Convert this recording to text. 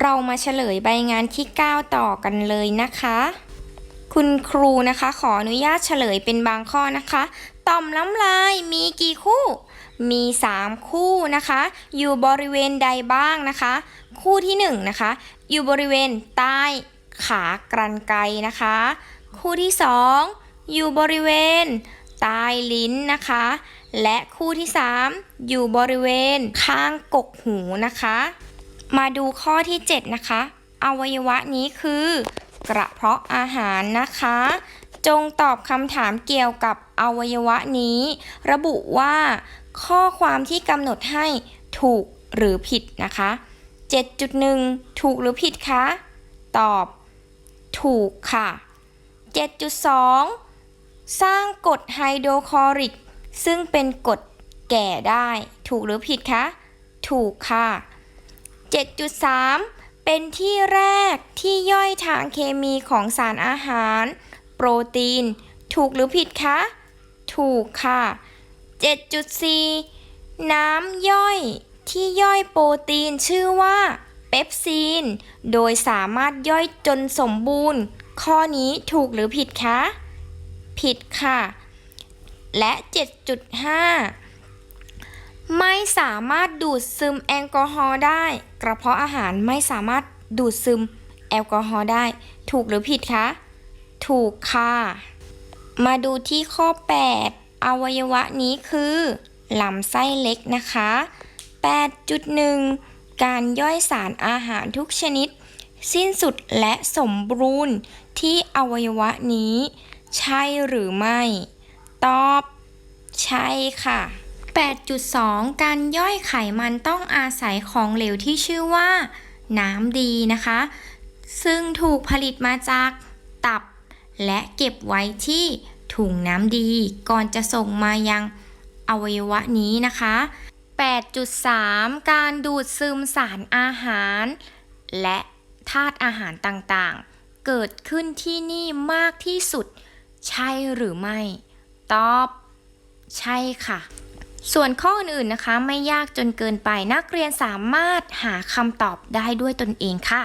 เรามาเฉลยใบงานที่ 9 ต่อกันเลยนะคะ คุณครูนะคะขออนุญาตเฉลยเป็นบางข้อนะคะ ต่อมน้ำลายมีกี่คู่ มี 3 คู่นะคะ อยู่บริเวณใดบ้างนะคะ คู่ที่1นะคะ อยู่บริเวณใต้ขากรรไกรนะคะ คู่ที่ 2 อยู่บริเวณใต้ลิ้นนะคะ และคู่ที่ 3 อยู่บริเวณข้างกกหูนะคะ มาดูข้อที่ 7 นะคะ อวัยวะนี้คือกระเพาะอาหารนะคะ จงตอบคำถามเกี่ยวกับอวัยวะนี้ ระบุว่า ข้อความที่กำหนดให้ถูกหรือผิดนะคะ 7.1 ถูกหรือผิดคะ ตอบถูกค่ะ 7.2 สร้างกรดไฮโดรคลอริก ซึ่งเป็นกรดแก่ได้ ถูกหรือผิดคะ ถูกค่ะ 7.3 เป็นที่แรกที่ย่อยทางเคมีของสารอาหาร โปรตีน ถูกหรือผิดคะ ถูกค่ะ 7.4 น้ำย่อยที่ย่อยโปรตีนชื่อว่าเปปซีน โดยสามารถย่อยจนสมบูรณ์ ข้อนี้ถูกหรือผิดคะ ผิดค่ะ และ 7.5 ไม่สามารถดูดซึมแอลกอฮอล์ได้ กระเพาะอาหารไม่สามารถดูดซึมแอลกอฮอล์ได้ ถูกหรือผิดคะ ถูกค่ะ มาดูที่ข้อ 8 อวัยวะนี้คือลำไส้เล็กนะคะ 8.1 การย่อยสารอาหารทุกชนิด สิ้นสุดและสมบูรณ์ที่อวัยวะนี้ ใช่หรือไม่ ตอบ ใช่ค่ะ 8.2 การย่อยไขมันต้องอาศัยของเหลวที่ชื่อว่า น้ำดีนะคะ ซึ่งถูกผลิตมาจากตับ และเก็บไว้ที่ถุงน้ำดีก่อนจะส่งมายังอวัยวะนี้นะคะ 8.3 การดูดซึมสารอาหาร และธาตุอาหารต่างๆ เกิดขึ้นที่นี่มากที่สุด ใช่หรือไม่ ตอบ ใช่ค่ะ ส่วนข้ออื่นๆนะคะไม่ยากจนเกินไปนักเรียนสามารถหาคำตอบได้ด้วยตนเองค่ะ